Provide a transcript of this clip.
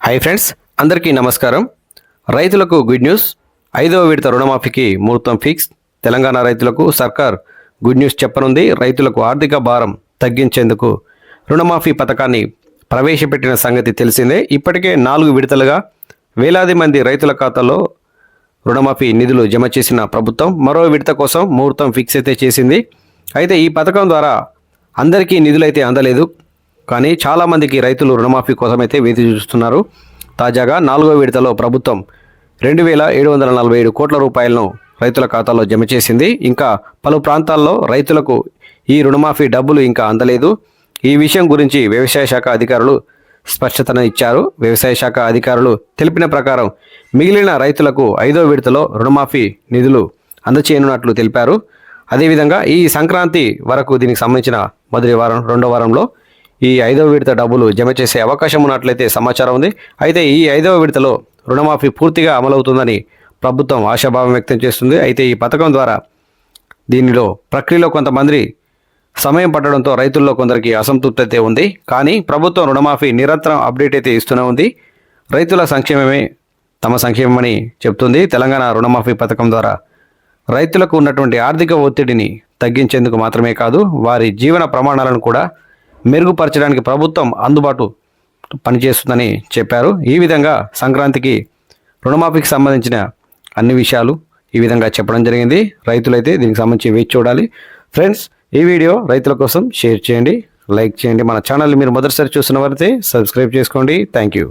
Hi friends అందరికీ నమస్కారం. రైతులకు గుడ్ న్యూస్. ఐదవ విడత రుణమాఫీకి ముహూర్తం ఫిక్స్. తెలంగాణ రైతులకు సర్కార్ గుడ్ న్యూస్ చెప్పనుంది. రైతులకు ఆర్థిక భారం తగ్గించేందుకు రుణమాఫీ పథకాన్ని ప్రవేశపెట్టిన సంగతి తెలిసిందే. ఇప్పటికే నాలుగు విడతలుగా వేలాది మంది రైతుల ఖాతాలో రుణమాఫీ నిధులు జమ చేసిన ప్రభుత్వం మరో విడత కోసం ముహూర్తం ఫిక్స్ అయితే చేసింది. అయితే ఈ పథకం ద్వారా అందరికీ నిధులైతే అందలేదు. కానీ చాలామందికి రైతులు రుణమాఫీ కోసమైతే వేచి చూస్తున్నారు. తాజాగా నాలుగో విడతలో ప్రభుత్వం రెండు వేల ఏడు వందల నలభై ఏడు కోట్ల రూపాయలను రైతుల ఖాతాలో జమ చేసింది. ఇంకా పలు ప్రాంతాల్లో రైతులకు ఈ రుణమాఫీ డబ్బులు ఇంకా అందలేదు. ఈ విషయం గురించి వ్యవసాయ శాఖ అధికారులు స్పష్టతను ఇచ్చారు. వ్యవసాయ శాఖ అధికారులు తెలిపిన ప్రకారం మిగిలిన రైతులకు ఐదో విడతలో రుణమాఫీ నిధులు అందచేయనున్నట్లు తెలిపారు. అదేవిధంగా ఈ సంక్రాంతి వరకు దీనికి సంబంధించిన మొదటి వారం రెండో వారంలో ఈ ఐదవ విడత డబ్బులు జమ చేసే అవకాశం ఉన్నట్లయితే సమాచారం ఉంది. అయితే ఈ ఐదవ విడతలో రుణమాఫీ పూర్తిగా అమలవుతుందని ప్రభుత్వం ఆశాభావం వ్యక్తం చేస్తుంది. అయితే ఈ పథకం ద్వారా దీనిలో ప్రక్రియలో కొంతమంది సమయం పట్టడంతో రైతుల్లో కొందరికి అసంతృప్తి అయితే ఉంది. కానీ ప్రభుత్వం రుణమాఫీ నిరంతరం అప్డేట్ అయితే ఇస్తూనే ఉంది. రైతుల సంక్షేమమే తమ సంక్షేమమని చెప్తుంది. తెలంగాణ రుణమాఫీ పథకం ద్వారా రైతులకు ఉన్నటువంటి ఆర్థిక ఒత్తిడిని తగ్గించేందుకు మాత్రమే కాదు వారి జీవన ప్రమాణాలను కూడా మెరుగుపరచడానికి ప్రభుత్వం అందుబాటు పనిచేస్తుందని చెప్పారు. ఈ విధంగా సంక్రాంతికి రుణమాఫీకి సంబంధించిన అన్ని విషయాలు ఈ విధంగా చెప్పడం జరిగింది. రైతులైతే దీనికి సంబంధించి వేచి చూడాలి. ఫ్రెండ్స్ ఈ వీడియో రైతుల కోసం షేర్ చేయండి లైక్ చేయండి. మన ఛానల్ మీరు మొదటిసారి చూస్తున్న వారైతే సబ్స్క్రైబ్ చేసుకోండి. Thank you.